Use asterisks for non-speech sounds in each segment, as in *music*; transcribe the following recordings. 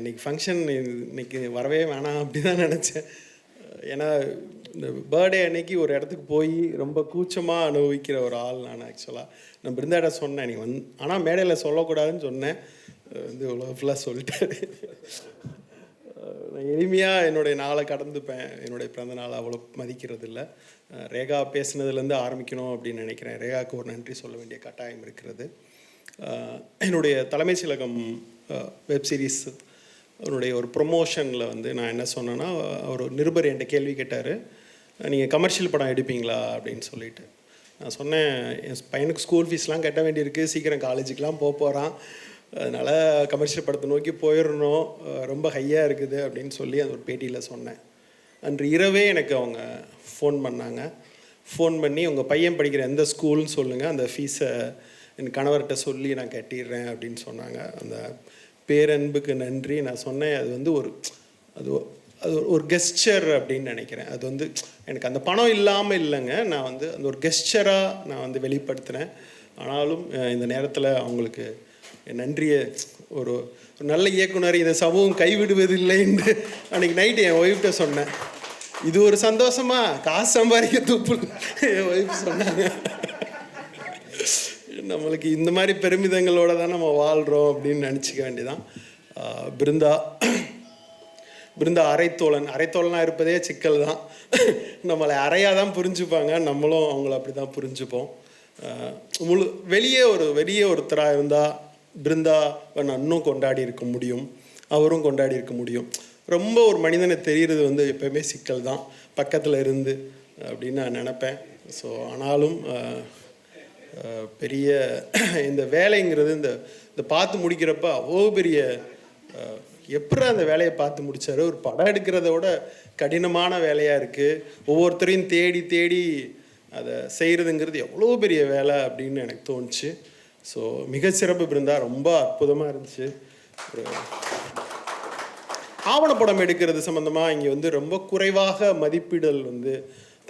இன்றைக்கி ஃபங்க்ஷன் இன்னைக்கு வரவே வேணாம் அப்படி தான் நினச்சேன். ஏன்னா இந்த பர்த்டே அன்னைக்கு ஒரு இடத்துக்கு போய் ரொம்ப கூச்சமாக அனுபவிக்கிற ஒரு ஆள் நான் ஆக்சுவலாக நான் பிருந்தாட சொன்னேன் நீ வந் ஆனால் மேடையில் சொல்லக்கூடாதுன்னு சொன்னேன். வந்து இவ்வளோ ஃபுல்லாக சொல்லிட்டாரு நான் எளிமையாக என்னுடைய நாளை கடந்துப்பேன். என்னுடைய பிறந்த நாளை அவ்வளோ மதிக்கிறது இல்லை ரேகா பேசுனதுலேருந்து ஆரம்பிக்கணும் அப்படின்னு நினைக்கிறேன். ரேகாவுக்கு ஒரு நன்றி சொல்ல வேண்டிய கட்டாயம் இருக்கிறது. என்னுடைய தலைமைச் செயலகம் வெப்சீரிஸ் அவருடைய ஒரு ப்ரொமோஷனில் வந்து நான் என்ன சொன்னேன்னா அவர் நிருபர் என்கிட்ட கேள்வி கேட்டார் நீங்கள் கமர்ஷியல் படம் எடுப்பீங்களா? அப்படின்னு சொல்லிட்டு. நான் சொன்னேன் என் பையனுக்கு ஸ்கூல் ஃபீஸ்லாம் கட்ட வேண்டியிருக்கு சீக்கிரம் காலேஜுக்கெலாம் போக போகிறான் அதனால் கமர்ஷியல் படத்தை நோக்கி போயிடணும். ரொம்ப ஹையாக இருக்குது அப்படின்னு சொல்லி அந்த ஒரு பேட்டியில் சொன்னேன். அன்று இரவே எனக்கு அவங்க ஃபோன் பண்ணாங்க. ஃபோன் பண்ணி உங்கள் பையன் படிக்கிற எந்த ஸ்கூல்னு சொல்லுங்கள் அந்த ஃபீஸை என் கணவர்கிட்ட சொல்லி நான் கட்டிடுறேன் அப்படின்னு சொன்னாங்க. அந்த பேரன்புக்கு நன்றி. நான் சொன்னேன் அது வந்து ஒரு அது ஒ- அது ஒரு- ஒரு கெஸ்டர் அப்படின்னு நினைக்கிறேன். அது வந்து எனக்கு அந்த பணம் இல்லாமல் இல்லைங்க. நான் வந்து அந்த ஒரு கெஸ்டராக நான் வந்து வெளிப்படுத்தினேன் ஆனாலும் இந்த நேரத்தில் அவங்களுக்கு என் நன்றியை ஒரு நல்ல இயக்குனர் இந்த சமூகம் கைவிடுவதில்லை என்று நைட்டு என் ஒய்ஃப்ட்ட சொன்னேன். இது ஒரு சந்தோஷமா? காசு சம்பாதிக்க தூப்பு என் ஒய்ஃப் சொன்னாங்க. நம்மளுக்கு இந்த மாதிரி பெருமிதங்களோட தான் நம்ம வாழ்கிறோம் அப்படின்னு நினச்சிக்க வேண்டியதான் பிருந்தா பிருந்தா அரைத்தோழன். அரைத்தோழனாக இருப்பதே சிக்கல் தான். நம்மளை அறையாக தான் புரிஞ்சுப்பாங்க. நம்மளும் அவங்கள அப்படி தான் புரிஞ்சுப்போம் முழு வெளியே ஒரு வெளியே ஒருத்தராக இருந்தால் பிருந்தா இன்னும் கொண்டாடி இருக்க முடியும். அவரும் கொண்டாடி இருக்க முடியும். ரொம்ப ஒரு மனிதனை தெரிகிறது வந்து எப்பயுமே சிக்கல் தான். பக்கத்தில் இருந்து அப்படின்னு நான் நினப்பேன். ஸோ ஆனாலும் பெரிய இந்த வேலைங்கிறது இந்த இந்த பார்த்து முடிக்கிறப்ப அவ்வளோ பெரிய எப்படி அந்த வேலையை பார்த்து முடிச்சாரு? ஒரு படம் எடுக்கிறத விட கடினமான வேலையாக இருக்குது ஒவ்வொருத்தரையும் தேடி தேடி அதை செய்கிறதுங்கிறது எவ்வளோ பெரிய வேலை அப்படின்னு எனக்கு தோணுச்சு. ஸோ மிகச்சிறப்பு பிருந்தா ரொம்ப அற்புதமாக இருந்துச்சு. ஒரு ஆவணப்படம் எடுக்கிறது சம்மந்தமாக இங்கே வந்து ரொம்ப குறைவாக மதிப்பிடல் வந்து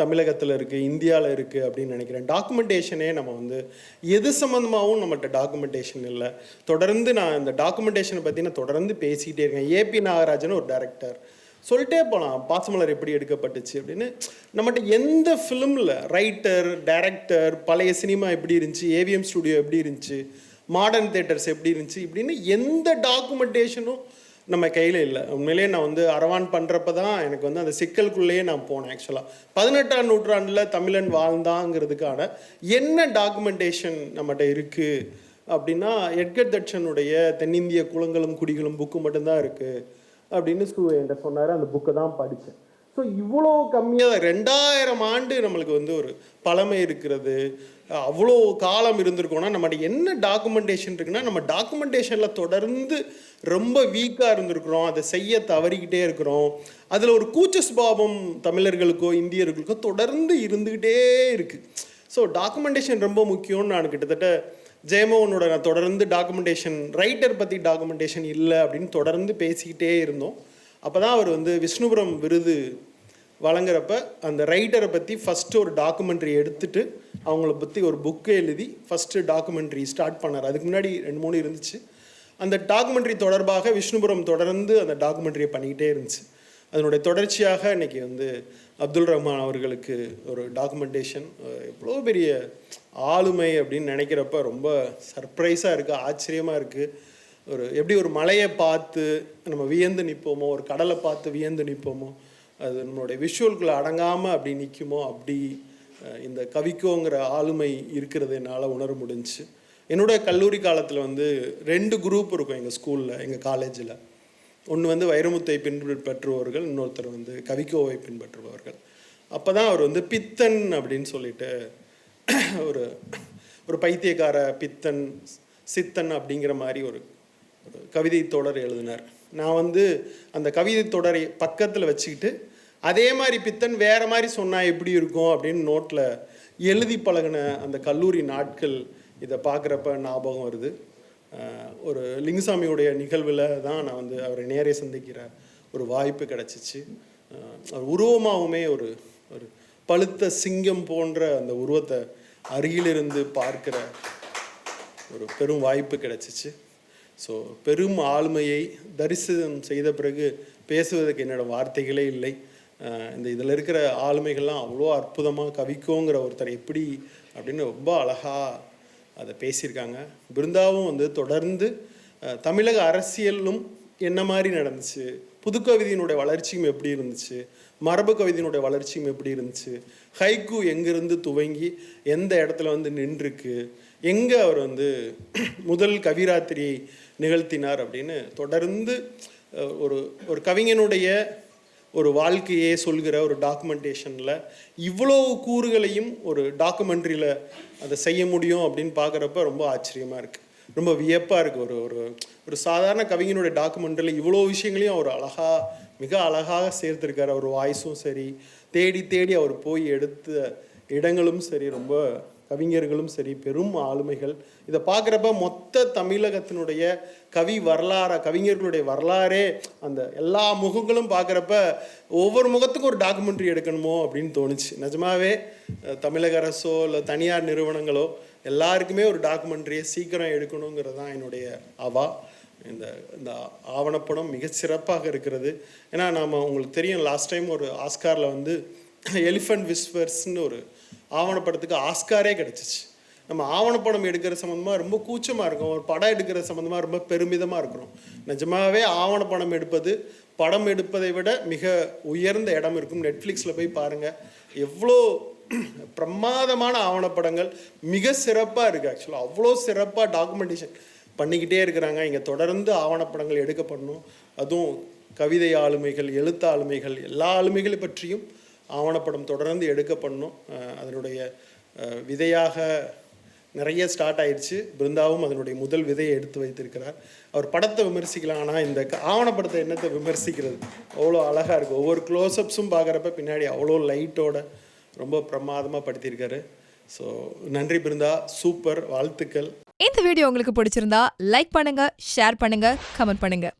தமிழகத்தில் இருக்குது இந்தியாவில் இருக்குது அப்படின்னு நினைக்கிறேன். டாக்குமெண்டேஷனே நம்ம வந்து எது சம்மந்தமாகவும் நம்மகிட்ட டாக்குமெண்டேஷன் இல்லை. தொடர்ந்து நான் இந்த டாக்குமெண்டேஷனை பற்றி நான் தொடர்ந்து பேசிக்கிட்டே இருக்கேன். ஏபி நாகராஜன் ஒரு டேரக்டர் சொல்லிட்டே போகலாம் பாசமலர் எப்படி எடுக்கப்பட்டுச்சு அப்படின்னு. நம்மகிட்ட எந்த ஃபிலிமில் ரைட்டர் டைரக்டர் பழைய சினிமா எப்படி இருந்துச்சு ஏவிஎம் ஸ்டுடியோ எப்படி இருந்துச்சு மாடர்ன் தேட்டர்ஸ் எப்படி இருந்துச்சு இப்படின்னு எந்த டாக்குமெண்டேஷனும் நம்ம கையில் இல்லை. உண்மையிலேயே நான் வந்து அரவான் பண்ணுறப்ப தான் எனக்கு வந்து அந்த சிக்கலுக்குள்ளேயே நான் போனேன் ஆக்சுவலாக பதினெட்டாம் நூற்றாண்டில் தமிழன் வாழ்ந்தாங்கிறதுக்கான என்ன டாக்குமெண்டேஷன் நம்மகிட்ட இருக்குது அப்படின்னா எட்கர் தட்சனுடைய தென்னிந்திய குளங்களும் குடிகளும் புக்கு மட்டும்தான் இருக்குது அப்படின்னு சு என்கிட்ட சொன்னார். அந்த புக்கை தான் படித்தேன் ஸோ இவ்வளோ கம்மியாக ரெண்டாயிரம் ஆண்டு நம்மளுக்கு வந்து ஒரு பழமை இருக்கிறது. அவ்வளோ காலம் இருந்திருக்கோம்னா நம்மகிட்ட என்ன டாக்குமெண்டேஷன் இருக்குன்னா நம்ம டாக்குமெண்டேஷனில் தொடர்ந்து ரொம்ப வீக்காக இருந்திருக்கிறோம். அதை செய்ய தவறிக்கிட்டே இருக்கிறோம். அதில் ஒரு கூச்ச சுபாவம் தமிழர்களுக்கோ இந்தியர்களுக்கோ தொடர்ந்து இருந்துக்கிட்டே இருக்குது ஸோ டாக்குமெண்டேஷன் ரொம்ப முக்கியம்னு நான் கிட்டத்தட்ட ஜெயமோகனோட நான் தொடர்ந்து டாக்குமெண்டேஷன் ரைட்டர் பற்றி டாக்குமெண்டேஷன் இல்லை அப்படின்னு தொடர்ந்து பேசிக்கிட்டே இருந்தோம். அப்போ தான் அவர் வந்து விஷ்ணுபுரம் விருது வழங்குறப்ப அந்த ரைட்டரை பற்றி ஃபஸ்ட்டு ஒரு டாக்குமெண்ட்ரி எடுத்துகிட்டு அவங்கள பற்றி ஒரு புக்கை எழுதி ஃபஸ்ட்டு டாக்குமெண்ட்ரி ஸ்டார்ட் பண்ணார். அதுக்கு முன்னாடி ரெண்டு மூணு இருந்துச்சு. அந்த டாக்குமெண்ட்ரி தொடர்பாக விஷ்ணுபுரம் தொடர்ந்து அந்த டாக்குமெண்ட்ரியை பண்ணிக்கிட்டே இருந்துச்சு. அதனுடைய தொடர்ச்சியாக இன்றைக்கி வந்து அப்துல் ரஹ்மான் அவர்களுக்கு ஒரு டாக்குமெண்டேஷன் எவ்வளோ பெரிய ஆளுமை அப்படின்னு நினைக்கிறப்ப ரொம்ப சர்ப்ரைஸாக இருக்குது ஆச்சரியமாக இருக்குது ஒரு எப்படி ஒரு மலையை பார்த்து நம்ம வியந்து நிற்போமோ ஒரு கடலை பார்த்து வியந்து நிற்போமோ அது நம்மளுடைய விஷுவல்குள்ளே அடங்காமல் அப்படி நிற்குமோ அப்படி இந்த கவிக்கோங்கிற ஆளுமை இருக்கிறது என்னால் உணர முடிஞ்சு. என்னோட கல்லூரி காலத்தில் வந்து ரெண்டு குரூப் இருக்கும் எங்கள் ஸ்கூலில் எங்கள் காலேஜில். ஒன்று வந்து வைரமுத்தை பின்பற்றுபவர்கள் இன்னொருத்தர் வந்து கவிக்கோவை பின்பற்றுபவர்கள். அப்போ தான் அவர் வந்து பித்தன் அப்படின்னு சொல்லிட்டு ஒரு ஒரு பைத்தியக்கார பித்தன் சித்தன் அப்படிங்கிற மாதிரி ஒரு கவிதை தொடர் எழுதினார். நான் வந்து அந்த கவிதை தொடரை பக்கத்தில் வச்சுக்கிட்டு அதே மாதிரி பித்தன் வேற மாதிரி சொன்னால் எப்படி இருக்கும் அப்படின்னு நோட்டில் எழுதி பழகின அந்த கல்லூரி நாட்கள் இதை பார்க்குறப்ப ஞாபகம் வருது. ஒரு லிங்குசாமியுடைய நிகழ்வில் தான் நான் வந்து அவரை நேரே சந்திக்கிற ஒரு வாய்ப்பு கிடச்சிச்சு. அவர் உருவமாகவுமே ஒரு ஒரு பழுத்த சிங்கம் போன்ற அந்த உருவத்தை அருகிலிருந்து பார்க்குற ஒரு பெரும் வாய்ப்பு கிடச்சிச்சு. ஸோ பெரும் ஆளுமையை தரிசனம் செய்த பிறகு பேசுவதற்கு என்னோட வார்த்தைகளே இல்லை. இந்த இதில் இருக்கிற ஆளுமைகள்லாம் அவ்வளோ அற்புதமாக கவிக்கோங்கிற ஒருத்தர் எப்படி அப்படின்னு ரொம்ப அழகாக அதை பேசியிருக்காங்க. பிருந்தாவும் வந்து தொடர்ந்து தமிழக அரசியலும் என்ன மாதிரி நடந்துச்சு? புதுக்கவிதையினுடைய வளர்ச்சியும் எப்படி இருந்துச்சு? மரபு கவிதையினுடைய வளர்ச்சியும் எப்படி இருந்துச்சு? ஹைக்கு எங்கேருந்து துவங்கி எந்த இடத்துல வந்து நின்றுருக்கு? எங்கே அவர் வந்து *clears throat* முதல் கவிராத்திரியை நிகழ்த்தினார் அப்படின்னு தொடர்ந்து ஒரு ஒரு கவிஞனுடைய ஒரு வாழ்க்கையே சொல்கிற ஒரு டாக்குமெண்டேஷனில் இவ்வளோ கூறுகளையும் ஒரு டாக்குமெண்ட்ரியில் அதை செய்ய முடியும் அப்படின்னு பார்க்குறப்ப ரொம்ப ஆச்சரியமாக இருக்குது ரொம்ப வியப்பாக இருக்குது ஒரு ஒரு ஒரு சாதாரண கவிஞனுடைய டாக்குமெண்ட்டில் இவ்வளோ விஷயங்களையும் அவர் அழகாக மிக அழகாக சேர்த்துருக்காரு. அவர் வாய்ஸும் சரி தேடி தேடி அவர் போய் எடுத்த இடங்களும் சரி ரொம்ப கவிஞர்களும் சரி பெரும் ஆளுமைகள். இதை பார்க்குறப்ப மொத்த தமிழகத்தினுடைய கவி வரலாறு கவிஞர்களுடைய வரலாறே அந்த எல்லா முகங்களும் பார்க்குறப்ப ஒவ்வொரு முகத்துக்கும் ஒரு டாக்குமெண்ட்ரி எடுக்கணுமோ அப்படின்னு தோணுச்சு. நிஜமாவே தமிழக அரசோ இல்லை தனியார் நிறுவனங்களோ எல்லாருக்குமே ஒரு டாக்குமெண்ட்ரியை சீக்கிரம் எடுக்கணுங்கிறது தான் என்னுடைய அவா இந்த இந்த ஆவணப்படம் மிக சிறப்பாக இருக்கிறது. ஏன்னா நாம் உங்களுக்கு தெரியும் லாஸ்ட் டைம் ஒரு ஆஸ்காரில் வந்து எலிஃபண்ட் விஸ்வர்ஸ்னு ஒரு ஆவணப்படத்துக்கு ஆஸ்காரே கிடச்சிச்சு. நம்ம ஆவணப்படம் எடுக்கிற சம்மந்தமாக ரொம்ப கூச்சமாக இருக்கும். ஒரு படம் எடுக்கிற சம்மந்தமாக ரொம்ப பெருமிதமாக இருக்கிறோம். நிஜமாவே ஆவணப்படம் எடுப்பது படம் எடுப்பதை விட மிக உயர்ந்த இடம் இருக்கும். நெட்ஃப்ளிக்ஸில் போய் பாருங்கள் எவ்வளோ பிரமாதமான ஆவணப்படங்கள். மிக சிறப்பாக இருக்குது ஆக்சுவலாக அவ்வளோ சிறப்பாக டாக்குமெண்டேஷன் பண்ணிக்கிட்டே இருக்கிறாங்க. இங்கே தொடர்ந்து ஆவணப்படங்கள் எடுக்கப்படணும். அதுவும் கவிதை ஆளுமைகள் எழுத்து ஆளுமைகள் எல்லா ஆளுமைகளை பற்றியும் ஆவணப்படம் தொடர்ந்து எடுக்கப்படணும் அஹ் அதனுடைய விதையாக நிறைய ஸ்டார்ட் ஆயிடுச்சு பிருந்தாவும் அதனுடைய முதல் விதையை எடுத்து வைத்திருக்கிறார். அவர் படத்தை விமர்சிக்கலாம் ஆனால் இந்த க- ஆவணப்படத்தை என்னத்தை விமர்சிக்கிறது? அவ்வளோ அழகாக இருக்குது ஒவ்வொரு க்ளோஸ்அப்ஸும் பார்க்குறப்ப பின்னாடி அவ்வளோ லைட்டோட ரொம்ப பிரமாதமாக படுத்தியிருக்காரு ஸோ நன்றி பிருந்தா. சூப்பர். வாழ்த்துக்கள். இந்த வீடியோ உங்களுக்கு பிடிச்சிருந்தா லைக் பண்ணுங்க ஷேர் பண்ணுங்க கமெண்ட் பண்ணுங்க.